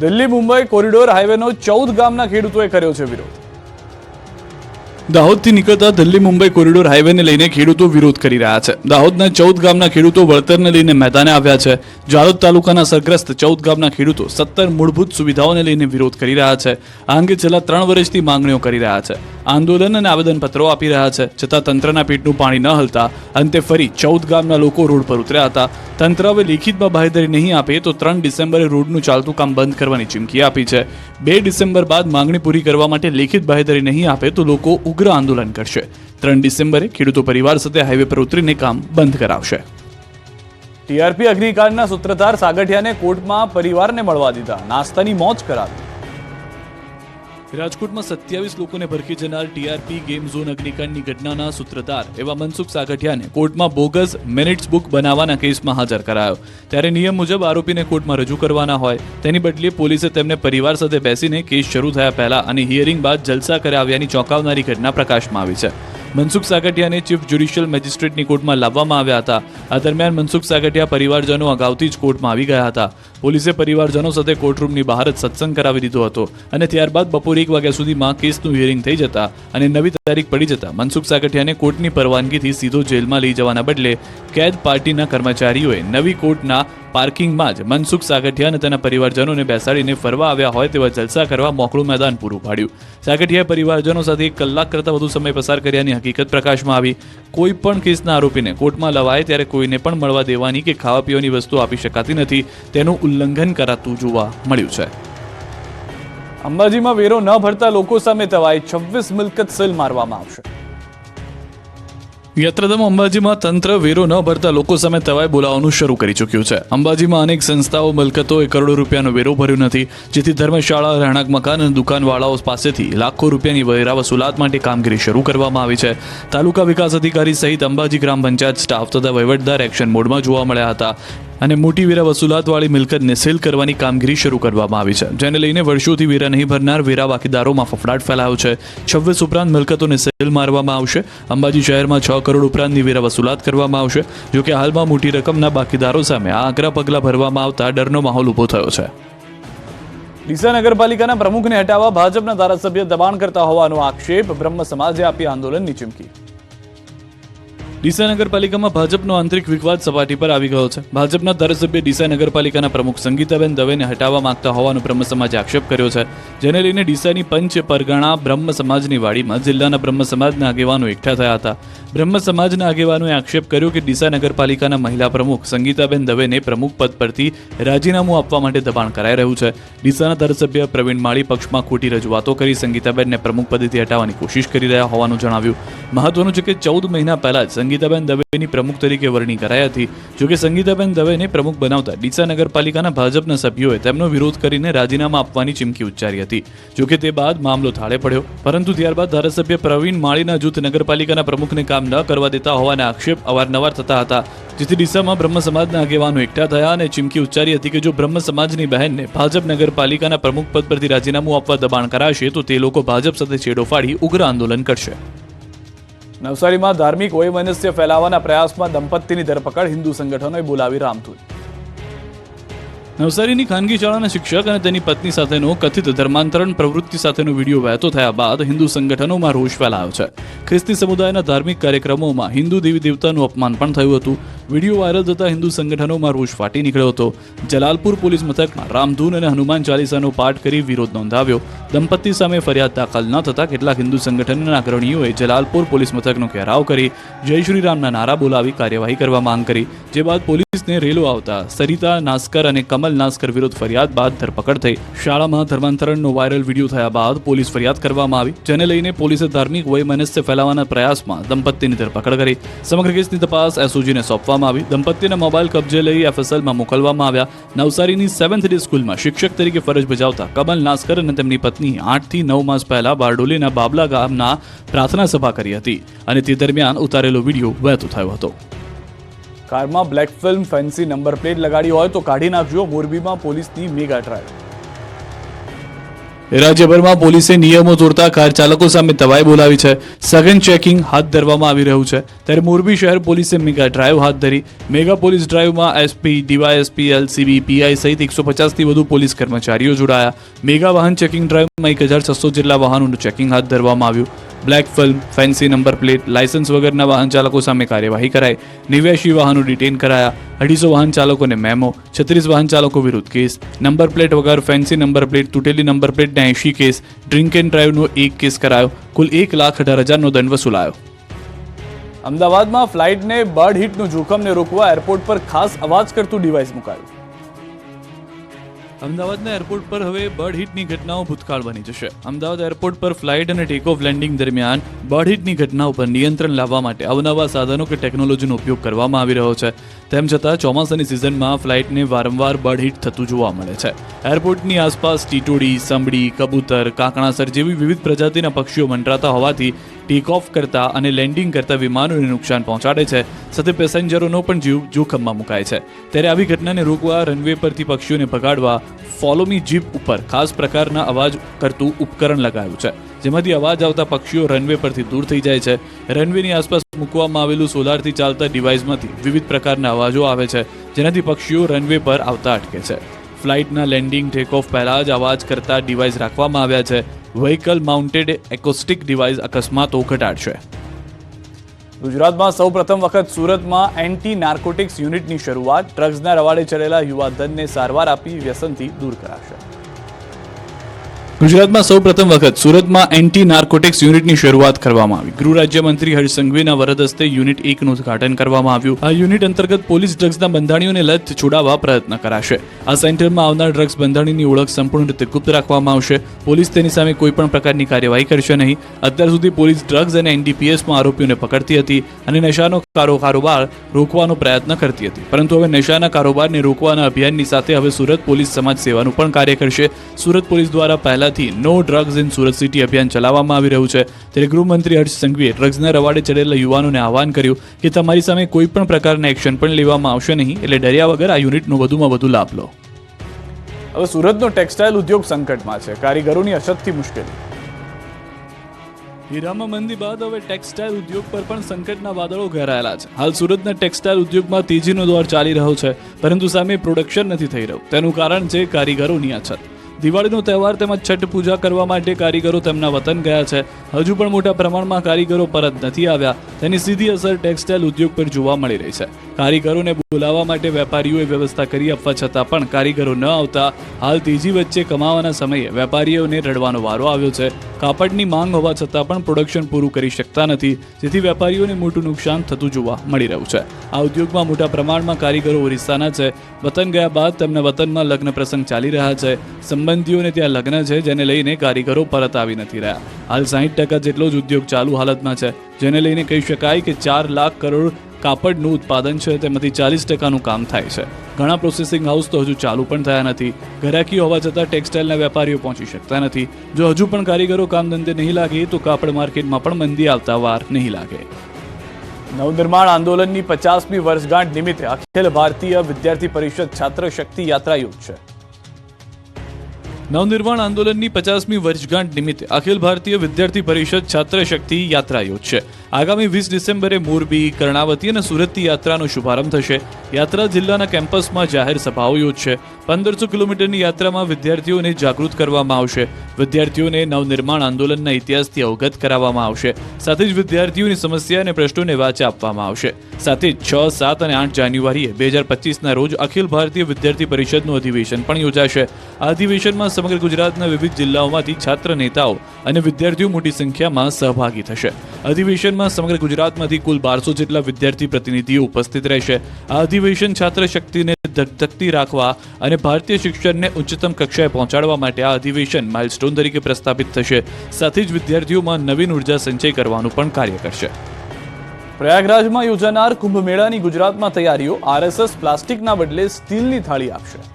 Delhi, Mumbai, corridor, હાઈવેનો ચૌદ ગામના ખેડૂતોએ કર્યો છે વિરોધ. દાહોદથી નીકળતા દિલ્હી, મુંબઈ, કોરિડોર હાઈવેને લઈને ખેડૂતો વિરોધ કરી રહ્યા છે. દાહોદના ચૌદ ગામના ખેડૂતો વળતરને લઈને મેદાને આવ્યા છે. જાલોદ તાલુકાના સરગ્રસ્ત ચૌદ ગામના ખેડૂતો સત્તર મૂળભૂત સુવિધાઓને લઈને વિરોધ કરી રહ્યા છે. આ અંગે છેલ્લા ત્રણ વર્ષથી માંગણીઓ કરી રહ્યા છે. આંદોલન અને આવેદનપત્રો આપી રહ્યા છે. છતાં તંત્રના પેટનું પાણી ન હલતા અંતે ફરી ચૌદ ગામના લોકો રોડ પર ઉતર્યા હતા. તંત્ર હવે લેખિતમાં બાહેધરી નહીં આપે તો ત્રણ ડિસેમ્બરે રોડનું ચાલતું કામ બંધ કરવાની ચીમકી આપી છે. બે ડિસેમ્બર બાદ માંગણી પૂરી કરવા માટે લેખિત બાહેધરી નહીં આપે તો લોકો ઉગ્ર આંદોલન કરશે. ત્રણ ડિસેમ્બરે ખેડૂતો પરિવાર સાથે હાઈવે પર ઉતરીને કામ બંધ કરાવશે. ટીઆરપી અગ્નિકાંડના સૂત્રધાર સાગઠિયાને કોર્ટમાં પરિવારને મળવા દીધા. નાસ્તાની મોજ કરાવી. રાજકોટમાં સત્યાવીસ લોકોને ભરખી જનાર ટીઆરપી ગેમ ઝોન અગ્નિકાંડની ઘટનાના સૂત્રધાર એવા મનસુખ સાગઠિયાને કોર્ટમાં બોગસ મિનિટ્સ બુક બનાવવાના કેસમાં હાજર કરાયો. ત્યારે નિયમ મુજબ આરોપીને કોર્ટમાં રજૂ કરવાના હોય, તેની બદલે પોલીસે તેમને પરિવાર સાથે બેસીને કેસ શરૂ થયા પહેલા અને હિયરિંગ બાદ જલસા કરાવ્યાની ચોંકાવનારી ઘટના પ્રકાશમાં આવી છે. મનસુખ સાગઠિયાને ચીફ જ્યુડિશિયલ મેજિસ્ટ્રેટની કોર્ટમાં લાવવામાં આવ્યા હતા. આ દરમિયાન મનસુખ સાગઠિયા પરિવારજનો અગાઉથી જ કોર્ટમાં આવી ગયા હતા. પોલીસે પરિવારજનો સાથે કોર્ટરૂમની બહાર જ સત્સંગ કરાવી દીધો હતો અને ત્યારબાદ બપોરે એક વાગ્યા સુધીમાં કેસનું હિયરિંગ થઈ જતા અને નવી તારીખ પડી જતા મનસુખ સાગઠિયાને કોર્ટની પરવાનગીથી સીધો જેલમાં લઈ જવાના બદલે કેદ પાર્ટીના કર્મચારીઓએ નવી કોર્ટના પાર્કિંગમાં જ મનસુખ સાગઠિયા અને તેના પરિવારજનોને બેસાડીને ફરવા આવ્યા હોય તેવા જલસા કરવા મોકળું મેદાન પૂરું પાડ્યું. સાગઠિયાએ પરિવારજનો સાથે એક કલાક કરતાં વધુ સમય પસાર કર્યાની હકીકત પ્રકાશમાં આવી. કોઈ પણ કેસના આરોપીને કોર્ટમાં લવાય ત્યારે કોઈને પણ મળવા દેવાની કે ખાવા પીવાની વસ્તુ આપી શકાતી નથી. તેનું ઉલ્લંઘન કરાતું જોવા મળ્યું છે. અંબાજીમાં વેરો ન ભરતા લોકો સામે તવાઈ. છવ્વીસ મિલકત સેલ મારવામાં આવશે. યાત્રાધામ અંબાજીમાં તંત્ર વેરો ન ભરતા લોકો સામે તવાઈ બોલાવવાનું શરૂ કરી ચૂક્યું છે. અંબાજીમાં અનેક સંસ્થાઓ મિલકતોએ કરોડો રૂપિયાનો વેરો ભર્યો નથી, જેથી ધર્મશાળા, રહેણાંક મકાન અને દુકાનવાળાઓ પાસેથી લાખો રૂપિયાની વેરા વસૂલાત માટે કામગીરી શરૂ કરવામાં આવી છે. તાલુકા વિકાસ અધિકારી સહિત અંબાજી ગ્રામ પંચાયત સ્ટાફ તથા વહીવટદાર એક્શન મોડમાં જોવા મળ્યા હતા. અને મોટી વેરા વસૂલાતવાળી મિલકતને સીલ કરવાની કામગીરી શરૂ કરવામાં આવી છે. જેને લઈને વર્ષોથી વેરા નહીં ભરનાર વેરા વાકીદારોમાં ફફડાટ ફેલાયો છે. છવ્વીસ ઉપરાંત મિલકતોને સીલ મારવામાં આવશે. અંબાજી શહેરમાં છ કરોડ ઉપરાંતની વેરા વસૂલાત કરવામાં આવશે. જોકે હાલમાં મોટી રકમના બાકીદારો સામે આ આકરા પગલાં ભરવામાં આવતા ડરનો માહોલ ઊભો થયો છે. ડીસા નગરપાલિકાના પ્રમુખને હટાવવા ભાજપના ધારાસભ્ય દબાણ કરતા હોવાનો આક્ષેપ બ્રહ્મ સમાજે આપી આંદોલનની ચીમકી. ડીસા નગરપાલિકામાં ભાજપનો આંતરિક વિવાદ સપાટી પર આવી ગયો છે. ભાજપના ધારાસભ્ય ડીસા નગરપાલિકાના પ્રમુખ સંગીતાબેન દવેને હટાવવા માંગતા હોવાનો બ્રહ્મ સમાજે આક્ષેપ કર્યો છે. જેને લઈને ડીસાની પંચ પરગણા બ્રહ્મ સમાજની વાડીમાં જિલ્લાના બ્રહ્મ સમાજના આગેવાનો એકઠા થયા હતા. બ્રહ્મ સમાજના આગેવાનોએ આક્ષેપ કર્યો કે ડીસા નગરપાલિકાના મહિલા પ્રમુખ સંગીતાબેન દવેને પ્રમુખ પદ પરથી રાજીનામું આપવા માટે દબાણ કરાઈ રહ્યું છે. ડીસાના ધારાસભ્ય પ્રવીણ માળી પક્ષમાં ખોટી રજૂઆતો કરી સંગીતાબેનને પ્રમુખ પદેથી હટાવવાની કોશિશ કરી રહ્યા હોવાનું જણાવ્યું. મહત્વનું છે કે ચૌદ મહિના પહેલા જ સંગીતાબેન દવેની પ્રમુખ તરીકે વરણી કરાઈ હતી. જોકે સંગીતાબેન દવેને પ્રમુખ બનાવતા ડીસા નગરપાલિકાના ભાજપના સભ્યોએ તેમનો વિરોધ કરીને રાજીનામા આપવાની ચીમકી ઉચ્ચારી હતી. જોકે તે બાદ મામલો થાળે પડ્યો. પરંતુ ત્યારબાદ ધારાસભ્ય પ્રવીણ માળીના જૂથ નગરપાલિકાના પ્રમુખને કામ ન કરવા દેતા હોવાના આક્ષેપ અવારનવાર થતા હતા. જેથી ડીસામાં બ્રહ્મ સમાજના આગેવાનો એકઠા થયા અને ચીમકી ઉચ્ચારી હતી કે જો બ્રહ્મ સમાજની બહેનને ભાજપ નગરપાલિકાના પ્રમુખ પદ પરથી રાજીનામું આપવા દબાણ કરાશે, તો તે લોકો ભાજપ સાથે છેડો ફાડી ઉગ્ર આંદોલન કરશે. નવસારીમાં ધાર્મિક વૈમનસ્ય ફેલાવવાના પ્રયાસમાં દંપતીની ધરપકડ હિન્દુ સંગઠનોએ બોલાવી રામધૂન. નવસારીની ખાનગી શાળાના શિક્ષક અને તેની પત્ની સાથેનો કથિત ધર્માંતરણ પ્રવૃત્તિ સાથેનો વીડિયો વહેતો થયા બાદ હિન્દુ સંગઠનોમાં રોષ ફેલાયો છે. ખ્રિસ્તી સમુદાયના ધાર્મિક કાર્યક્રમોમાં હિન્દુ દેવી દેવતાનું અપમાન પણ થયું હતું. વીડિયો વાયરલ થતા હિન્દુ સંગઠનોમાં રોષ ફાટી નીકળ્યો હતો. જલાલપુર પોલીસ મથકમાં રામધૂન અને હનુમાન ચાલીસાનો પાઠ કરી વિરોધ નોંધાવ્યો. દંપતી સામે ફરિયાદ દાખલ ન થતા કેટલાક હિન્દુ સંગઠનના અગ્રણીઓએ જલાલપુર પોલીસ મથકનો ઘેરાવ કરી જય શ્રી રામના નારા બોલાવી કાર્યવાહી કરવા માંગ કરી. જે બાદ પોલીસને રેલો આવતા સરિતા નાસ્કર અને કમલ નાસ્કર વિરુદ્ધ ફરિયાદ બાદ ધરપકડ થઈ. શાળામાં ધર્માંતરણનો વાયરલ વીડિયો થયા બાદ પોલીસ ફરિયાદ કરવામાં આવી. જેને લઈને પોલીસે ધાર્મિક વૈમનસ્ય ફેલાવાના પ્રયાસમાં દંપતીની ધરપકડ કરી. સમગ્ર કેસની તપાસ એસઓજીને સોંપવામાં આવી. દંપતીના મોબાઈલ કબજે લઈ એફએસએલમાં મોકલવામાં આવ્યા. નવસારીની સેવન્થ ડે સ્કૂલમાં શિક્ષક તરીકે ફરજ બજાવતા કમલ નાસ્કર અને તેમની પત્ની આઠથી નવ માસ પહેલા બારડોલીના બાબલા ગામના પ્રાર્થના સભા કરી હતી અને તે દરમિયાન ઉતારેલો વીડિયો વહેતો થયો હતો. કારમાં black film, fancy number plate લગાડી હોય તો કાઢી નાખજો. મોરબીમાં પોલીસની મેગા ટ્રાયલ રાજ્યભરમાં પોલીસે નિયમો તોડતા કાર ચાલકો સામે તવાઈ બોલાવી છે. સઘન ચેકિંગ હાથ ધરવામાં આવી રહ્યું છે. ત્યારે મોરબી શહેર પોલીસે મેગા ડ્રાઈવ હાથ ધરી મેગા પોલીસ ડ્રાઈવમાં એસપી ડીવાયએસપી એલસીબી પીઆઈ સહિત એકસો પચાસથી વધુ પોલીસ કર્મચારીઓ જોડાયા. મેગા વાહન ચેકિંગ ડ્રાઈવમાં એક હજાર છસો જેટલા વાહનોનું ચેકિંગ હાથ ધરવામાં આવ્યું. Black film, fancy number plate licence વગરના વાહન ચાલકો સામે કાર્યવાહી કરાઈ. નેવ્યાશી વાહનો ડિટેન કરાયા. અઢીસો વાહન ચાલકોને મેમો, છત્રીસ વાહન ચાલકો વિરુદ્ધ કેસ. નંબર પ્લેટ વગર ફેન્સી નંબર પ્લેટ, તૂટેલી નંબર પ્લેટના એંશી કેસ. ડ્રિંક એન્ડ ડ્રાઈવનો એક કેસ કરાયો. કુલ એક લાખ અઢાર હજારનો દંડ વસૂલાયો. અમદાવાદમાં ફ્લાઇટને બર્ડ હિટનું જોખમને રોકવા એરપોર્ટ પર ખાસ અવાજ કરતું ડિવાઇસ મુકાયું. અમદાવાદના એરપોર્ટ પર હવે બર્ડ હિટની ઘટનાઓ ભૂતકાળ બની જશે. અમદાવાદ એરપોર્ટ પર ફ્લાઇટ અને ટેક ઓફ લેન્ડિંગ દરમિયાન બર્ડ હિટની ઘટનાઓ પર નિયંત્રણ લાવવા માટે અવનવા સાધનો કે ટેકનોલોજીનો ઉપયોગ કરવામાં આવી રહ્યો છે. તેમ છતાં ચોમાસાની સિઝનમાં ફ્લાઇટને વારંવાર બર્ડ હિટ થતું જોવા મળે છે. એરપોર્ટની આસપાસ ટીટોડી સંભડી કબૂતર, કાકણાસર જેવી વિવિધ પ્રજાતિના પક્ષીઓ મંડરાતા હોવાથી ટેક ઓફ કરતા અને લેન્ડિંગ કરતા વિમાનોને નુકસાન પહોંચાડે છે. સાથે પેસેન્જરોનો પણ જીવ જોખમમાં મુકાય છે. ત્યારે આવી ઘટનાને રોકવા રનવે પરથી પક્ષીઓને ભગાડવા ફોલોમી જીપ ઉપર ખાસ પ્રકારના અવાજ કરતું ઉપકરણ લગાવ્યું છે. જેમાંથી અવાજ આવતા પક્ષીઓ રનવે પરથી દૂર થઈ જાય છે. રનવેની આસપાસ મૂકવામાં આવેલું સોલારથી ચાલતા ડિવાઇસમાંથી વિવિધ પ્રકારના અવાજો આવે છે. જેનાથી પક્ષીઓ રનવે પર આવતા અટકે છે. ફ્લાઇટના લેન્ડિંગ ટેકઓફ પહેલાં જ અવાજ કરતા ડિવાઇસ રાખવામાં આવ્યા છે. વ્હીકલ માઉન્ટેડ એકોસ્ટિક ડિવાઇસ અકસ્માતો ઘટાડશે ગુજરાતમાં સૌ પ્રથમ વખત સુરતમાં એન્ટી નાર્કોટિક્સ યુનિટની શરૂઆત ડ્રગ્સના રવાડે ચડેલા યુવાધનને સારવાર આપી વ્યસનથી દૂર કરાશે. ગુજરાતમાં સૌ પ્રથમ વખત સુરતમાં એન્ટી નાર્કોટિક્સ યુનિટની શરૂઆત કરવામાં આવી. ગૃહ રાજ્યમંત્રી હર્ષ સંઘવીના વરદ હસ્તે યુનિટ એકનું ઉદઘાટન કરવામાં આવ્યું. આ યુનિટ અંતર્ગત પોલીસ ડ્રગ્સના બંધાણીઓને લત છોડાવવા પ્રયત્ન કરાશે. આ સેન્ટરમાં આવનાર ડ્રગ્સ બંધાણીની ઓળખ સંપૂર્ણ રીતે ગુપ્ત રાખવામાં આવશે. પોલીસ તેની સામે કોઈપણ પ્રકારની કાર્યવાહી કરશે નહીં. અત્યાર સુધી પોલીસ ડ્રગ્સ અને એનડીપીએસમાં આરોપીઓને પકડતી હતી અને નશાનો કારોબાર રોકવાનો પ્રયત્ન કરતી હતી. પરંતુ હવે નશાના કારોબારને રોકવાના અભિયાનની સાથે હવે સુરત પોલીસ સમાજ સેવાનું પણ કાર્ય કરશે. સુરત પોલીસ દ્વારા પહેલાથી no drugs in Surat city અભિયાન ચલાવવામાં આવી રહ્યું છે. ત્યારે ગૃહમંત્રી હર્ષ સંઘવીએ ડ્રગ્સના રવાડે ચડેલા યુવાનોને આહવાન કર્યું કે તમારી સામે કોઈ પણ પ્રકારના એક્શન પણ લેવામાં આવશે નહીં, એટલે ડર્યા વગર આ યુનિટનો વધુમાં વધુ લાભ લો. હવે સુરતનો ટેક્સટાઇલ ઉદ્યોગ સંકટમાં છે. કારીગરોની અછતથી મુશ્કેલી. હીરામાં મંદી બાદ હવે ટેક્સટાઇલ ઉદ્યોગ પર પણ સંકટના વાદળો ઘેરાયેલા છે. હાલ સુરતના ટેક્સટાઇલ ઉદ્યોગમાં તેજીનો દોર ચાલી રહ્યો છે, પરંતુ સામે પ્રોડક્શન નથી થઈ રહ્યું. તેનું કારણ છે કારીગરોની અછત. દિવાળીનો તહેવાર તેમજ છઠ પૂજા કરવા માટે કારીગરો તેમના વતન ગયા છે. હજુ પણ મોટા પ્રમાણમાં કારીગરો પરત નથી આવ્યા. તેની સીધી અસર ટેક્સટાઇલ ઉદ્યોગ પર જોવા મળી રહી છે. કારીગરોને બોલાવવા માટે વેપારીઓએ વ્યવસ્થા કરી આપવા છતાં પણ કારીગરો ન આવતા હાલ તેજી વચ્ચે કમાવાના સમયે વેપારીઓને રડવાનો વારો આવ્યો છે. કાપડની માંગ હોવા છતાં પણ પ્રોડક્શન પૂરું કરી શકતા નથી, જેથી વેપારીઓને મોટું નુકસાન થતું જોવા મળી રહ્યું છે. આ ઉદ્યોગમાં મોટા પ્રમાણમાં કારીગરો ઓરિસ્સાના છે. વતન ગયા બાદ તેમના વતનમાં લગ્ન પ્રસંગ ચાલી રહ્યા છે. સંબંધીઓને ત્યાં લગ્ન છે, જેને લઈને કારીગરો પરત આવી નથી રહ્યા. હાલ સાહીઠ ટકા જેટલો જ ઉદ્યોગ ચાલુ હાલતમાં છે. જેને લઈને કહી શકાય કે ચાર લાખ કરોડ કાપડનું ઉત્પાદન છે, તેમાંથી ચાલીસ ટકાનું કામ થાય છે. ઘણા પ્રોસેસિંગ હાઉસ તો હજુ ચાલુ પણ થયા નથી. ઘરાકી હોવા છતાં ટેક્સટાઇલના વેપારીઓ પહોંચી શકતા નથી. જો હજુ પણ કારીગરો કામ ધંધે નહીં લાગે, તો કાપડ માર્કેટમાં પણ મંદી આવતા વાર નહીં લાગે. નવનિર્માણ આંદોલનની પચાસમી વર્ષગાંઠ નિમિત્તે અખિલ ભારતીય વિદ્યાર્થી પરિષદ છાત્ર શક્તિ યાત્રા યોજશે નવનિર્માણ આંદોલનની પચાસમી વર્ષગાંઠ નિમિત્તે અખિલ ભારતીય વિદ્યાર્થી પરિષદ છાત્ર શક્તિ યાત્રા યોજશે આગામી વીસ ડિસેમ્બરે મોરબી, કર્ણાવતી અને સુરતથી યાત્રાનો શુભારંભ થશે. યાત્રા જિલ્લાના કેમ્પસમાં જાહેર સભાઓ યોજશે. પંદરસો કિલોમીટરની યાત્રામાં વિદ્યાર્થીઓને જાગૃત કરવામાં આવશે. વિદ્યાર્થીઓને નવનિર્માણ આંદોલનના ઇતિહાસથી અવગત કરાવવામાં આવશે. સાથે જ વિદ્યાર્થીઓની સમસ્યા અને પ્રશ્નોને વાચા આપવામાં આવશે. સાથે જ છ, સાત અને આઠ જાન્યુઆરીએ બે હજાર પચીસના રોજ અખિલ ભારતીય વિદ્યાર્થી પરિષદનું અધિવેશન પણ યોજાશે. આ અધિવેશનમાં સમગ્ર ગુજરાતના વિવિધ જિલ્લાઓમાંથી છાત્ર નેતાઓ અને વિદ્યાર્થીઓ મોટી સંખ્યામાં સહભાગી થશે. અધિવેશનમાં સમગ્ર ગુજરાતમાંથી કુલ બારસો જેટલા વિદ્યાર્થી પ્રતિનિધિઓ ઉપસ્થિત રહેશે. આ અધિવેશન છાત્ર શક્તિને ધગધગતી રાખવા અને ભારતીય શિક્ષણને ઉચ્ચતમ કક્ષાએ પહોંચાડવા માટે આ અધિવેશન માઇલસ્ટોન તરીકે પ્રસ્થાપિત થશે. સાથે જ વિદ્યાર્થીઓમાં નવીન ઊર્જા સંચય કરવાનું પણ કાર્ય કરશે. પ્રયાગરાજમાં યોજાનાર કુંભમેળાની ગુજરાતમાં તૈયારીઓ આરએસએસ પ્લાસ્ટિકના બદલે સ્ટીલની થાળી આપશે.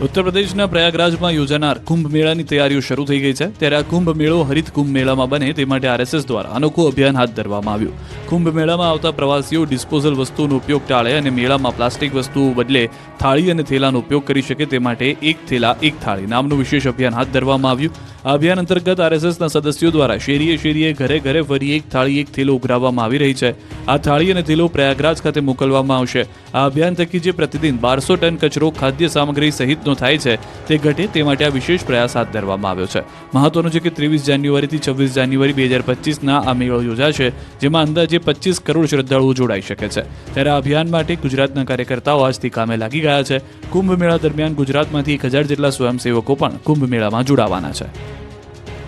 ઉત્તર પ્રદેશના પ્રયાગરાજમાં યોજાનાર કુંભ મેળાની તૈયારીઓ શરૂ થઈ ગઈ છે. ત્યારે આ કુંભ મેળો હરિત કુંભ મેળામાં બને તે માટે આરએસએસ દ્વારા અનોખું અભિયાન હાથ ધરવામાં આવ્યું. કુંભ મેળામાં આવતા પ્રવાસીઓ ડિસ્પોઝલ વસ્તુઓનો ઉપયોગ ટાળે અને મેળામાં પ્લાસ્ટિક વસ્તુઓ બદલે થાળી અને થેલાનો ઉપયોગ કરી શકે તે માટે એક થેલા, એક થાળી નામનું વિશેષ અભિયાન હાથ ધરવામાં આવ્યું. આ અભિયાન અંતર્ગત આરએસએસના સદસ્યો દ્વારા શેરીએ શેરીએ, ઘરે ઘરે ફરી એક થાળી, એક થેલો ઉઘરાવવામાં આવી રહી છે. આ થાળી અને થેલો પ્રયાગરાજ ખાતે મોકલવામાં આવશે. આ અભિયાન થકી જે પ્રતિદિન બારસો ટન કચરો ખાદ્ય સામગ્રી સહિતનો થાય છે, તે ઘટે તે માટે આ વિશેષ પ્રયાસ હાથ ધરવામાં આવ્યો છે. મહત્વનું છે કે ત્રેવીસ જાન્યુઆરીથી છવ્વીસ જાન્યુઆરી બે હજાર પચીસના આ મેળો યોજાશે, જેમાં અંદાજે પચીસ કરોડ શ્રદ્ધાળુઓ જોડાઈ શકે છે. ત્યારે આ અભિયાન માટે ગુજરાતના કાર્યકર્તાઓ આજથી કામે લાગી ગયા છે. કુંભ મેળા દરમિયાન ગુજરાતમાંથી એક હજાર જેટલા સ્વયંસેવકો પણ કુંભ મેળામાં જોડાવાના છે.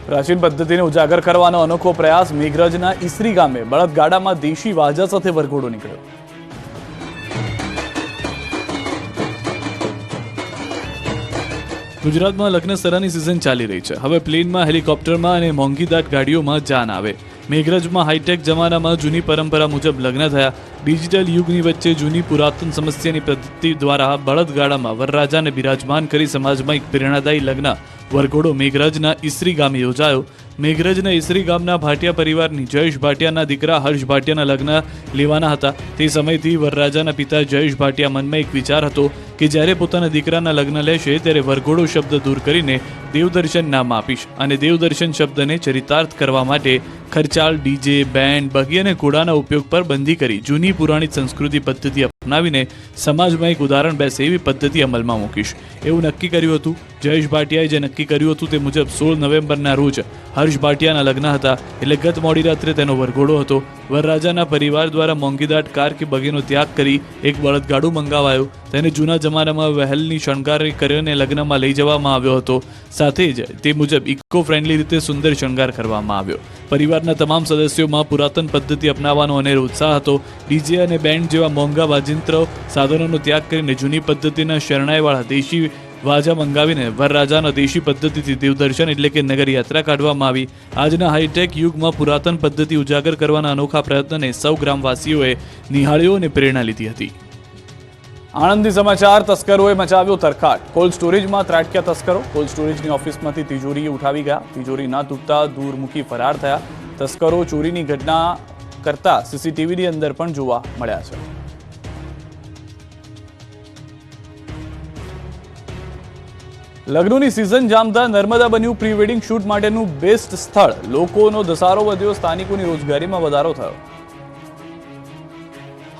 પ્રાચીન પદ્ધતિને ઉજાગર કરવાનો અનોખો પ્રયાસ મેઘરજના ઈસરી ગામે બળદગાડામાં દેશી વાજા સાથે વરઘોડો નીકળ્યો. ગુજરાતમાં લગ્ન સરાની સિઝન ચાલી રહી છે. હવે પ્લેનમાં હેલિકોપ્ટરમાં અને મોંઘીદાટ ગાડીઓમાં જાન આવે. મેઘરજમાં હાઈટેક જમાનામાં જૂની પરંપરા મુજબ લગ્ન થયા. ડિજિટલ યુગની વચ્ચે જૂની પુરાતન સમસ્યાની પદ્ધતિ દ્વારા બળદગાડામાં વરરાજાને બિરાજમાન કરી સમાજમાં એક પ્રેરણાદાયી લગ્ન. વરઘોડો મેઘરજના ઈસરી ગામે યોજાયો. મેઘરજના ઈસરી ગામના ભાટિયા પરિવારની જયેશ ભાટિયાના દીકરા હર્ષ ભાટિયાના લગ્ન લેવાના હતા. તે સમયથી વરરાજાના પિતા જયેશ ભાટિયા મનમાં એક વિચાર હતો કે જ્યારે પોતાના દીકરાના લગ્ન લેશે ત્યારે વરઘોડો શબ્દ દૂર કરીને દેવદર્શન નામ આપીશ અને દેવદર્શન શબ્દને ચરિતાર્થ કરવા માટે ખર્ચાળ, ડીજે, બેન્ડ, બગી અને ઘોડાના ઉપયોગ પર બંધી કરી જૂની પુરાણી સંસ્કૃતિ પદ્ધતિ અપનાવીને સમાજમાં એક ઉદાહરણ બેસે એવી પદ્ધતિ અમલમાં મૂકીશ. એવું નક્કી કર્યું હતું. જયેશ ભાટિયાએ જે નક્કી કર્યું હતું તે મુજબ સોળ નવેમ્બરના રોજ હર્ષ ભાટિયાના લગ્ન હતા એટલે ગત મોડી રાત્રે તેનો વરઘોડો હતો. વરરાજાના પરિવાર દ્વારા મોંઘીદાટ કાર કે બગીનો ત્યાગ કરી એક બળદગાડું મંગાવાયું. તેને જૂના જમાનામાં વહેલની શણગાર કરીને લગ્નમાં લઈ જવામાં આવ્યો હતો. સાથે જ તે મુજબ ઇકો ફ્રેન્ડલી રીતે સુંદર શણગાર કરવામાં આવ્યો. પરિવારના તમામ સદસ્યોમાં પુરાતન પદ્ધતિ અપનાવવાનો અનેરો ઉત્સાહ હતો. ડીજે અને બેન્ડ જેવા મોંઘા વાજિંત્ર સાધનોનો ત્યાગ કરીને જૂની પદ્ધતિના શરણાઈવાળા દેશી વાજા મંગાવીને વરરાજાના દેશી પદ્ધતિથી દેવદર્શન એટલે કે નગર યાત્રા કાઢવામાં આવી. આજના હાઈટેક યુગમાં પુરાતન પદ્ધતિ ઉજાગર કરવાના અનોખા પ્રયત્નને સૌ ગ્રામવાસીઓએ નિહાળ્યો અને પ્રેરણા લીધી હતી. આણંદથી સમાચાર, તસ્કરોએ મચાવ્યો તરખાટ. કોલ્ડ સ્ટોરેજમાં ત્રાટક્યા તસ્કરો. કોલ્ડ સ્ટોરેજની ઓફિસમાંથી તિજોરી ઉઠાવી ગયા. તિજોરી ના તૂટતા દૂર મૂકી ફરાર થયા. તસ્કરો ચોરીની ઘટના કરતા સીસીટીવીની અંદર પણ જોવા મળ્યા છે. લગ્નોની સિઝન જામતા નર્મદા બન્યું પ્રી વેડિંગ શૂટ માટેનું બેસ્ટ સ્થળ. લોકોનો ધસારો વધ્યો, સ્થાનિકોની રોજગારીમાં વધારો થયો.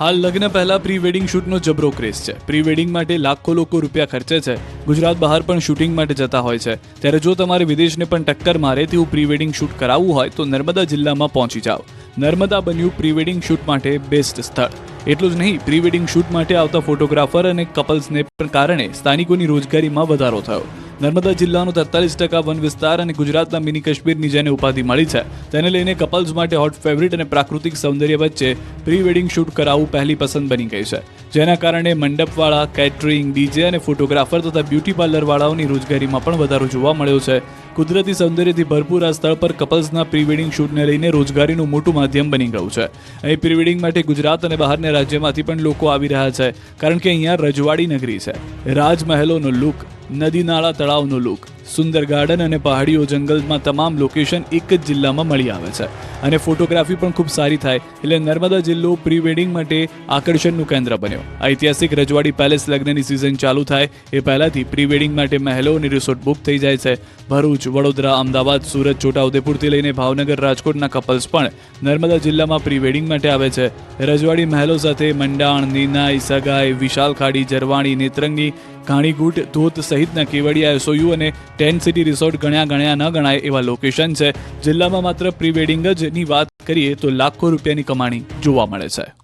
હાલ લગ્ન પહેલા પ્રી વેડિંગ શૂટનો જબરો ક્રેઝ છે. પ્રી વેડિંગ માટે લાખો લોકો રૂપિયા ખર્ચે છે. ગુજરાત બહાર પણ શૂટિંગ માટે જતા હોય છે. ત્યારે જો તમારે વિદેશને પણ ટક્કર મારે તેવું પ્રી વેડિંગ શૂટ કરાવવું હોય તો નર્મદા જિલ્લામાં પહોંચી જાઓ. નર્મદા બન્યું પ્રી વેડિંગ શૂટ માટે બેસ્ટ સ્થળ. એટલું જ નહીં પ્રી વેડિંગ શૂટ માટે આવતા ફોટોગ્રાફર અને કપલ્સને કારણે સ્થાનિકોની રોજગારીમાં વધારો થયો. નર્મદા જિલ્લાનો તેતાલીસ ટકા વન વિસ્તાર અને ગુજરાતના મિની કાશ્મીરની જેને ઉપાધિ મળી છે, તેને લઈને કપલ્સ માટે હોટ ફેવરિટ અને પ્રાકૃતિક સૌંદર્ય વચ્ચે પ્રી વેડિંગ શૂટ કરાવવું પહેલી પસંદ બની ગઈ છે. જેના કારણે મંડપવાળા કેટરિંગ ડીજે અને ફોટોગ્રાફર તથા બ્યુટી પાર્લરવાળાઓની રોજગારીમાં પણ વધારો જોવા મળ્યો છે. કુદરતી સૌંદર્યથી ભરપૂર આ સ્થળ પર કપલ્સના પ્રી વેડિંગ શૂટને લઈને રોજગારીનું મોટું માધ્યમ બની ગયું છે. અહીં પ્રી વેડિંગ માટે ગુજરાત અને બહારના રાજ્યમાંથી પણ લોકો આવી રહ્યા છે, કારણ કે અહીંયા રજવાડી નગરી છે. રાજમહેલોનો લુક, નદી નાળા તળાવનો લુક સુંદર ગાર્ડન અને પહાડીઓ જંગલમાં તમામ લોકેશન એક જ જિલ્લામાં મળી આવે છે. અને ફોટોગ્રાફી પણ ખૂબ સારી થાય, એટલે નર્મદા જિલ્લો પ્રી વેડિંગ માટે આકર્ષણનું કેન્દ્ર બન્યો. ઐતિહાસિક રજવાડી પેલેસ લગ્નની સિઝન ચાલુ થાય, એ પહેલાથી પ્રી વેડિંગ માટે મહેલો અને રિસોર્ટ બુક થઈ જાય છે. ભરૂચ, વડોદરા, અમદાવાદ, સુરત, છોટાઉદેપુરથી લઈને ભાવનગર, રાજકોટના કપલ્સ પણ નર્મદા જિલ્લામાં પ્રી વેડિંગ માટે આવે છે. રજવાડી મહેલો સાથે મંડાણ, નીનાઈ, સગાઈ વિશાલ ખાડી જરવાણી, નેત્રંગી ઘાણીગુટ ધોધ સહિતના કેવડિયા, એસઓયુ અને ટેન્ટ સિટી રિસોર્ટ ગણ્યા ગણ્યા ન ગણાય એવા લોકેશન છે. જિલ્લામાં માત્ર પ્રી વેડિંગ જ ની વાત કરીએ તો લાખો રૂપિયાની કમાણી જોવા મળે છે.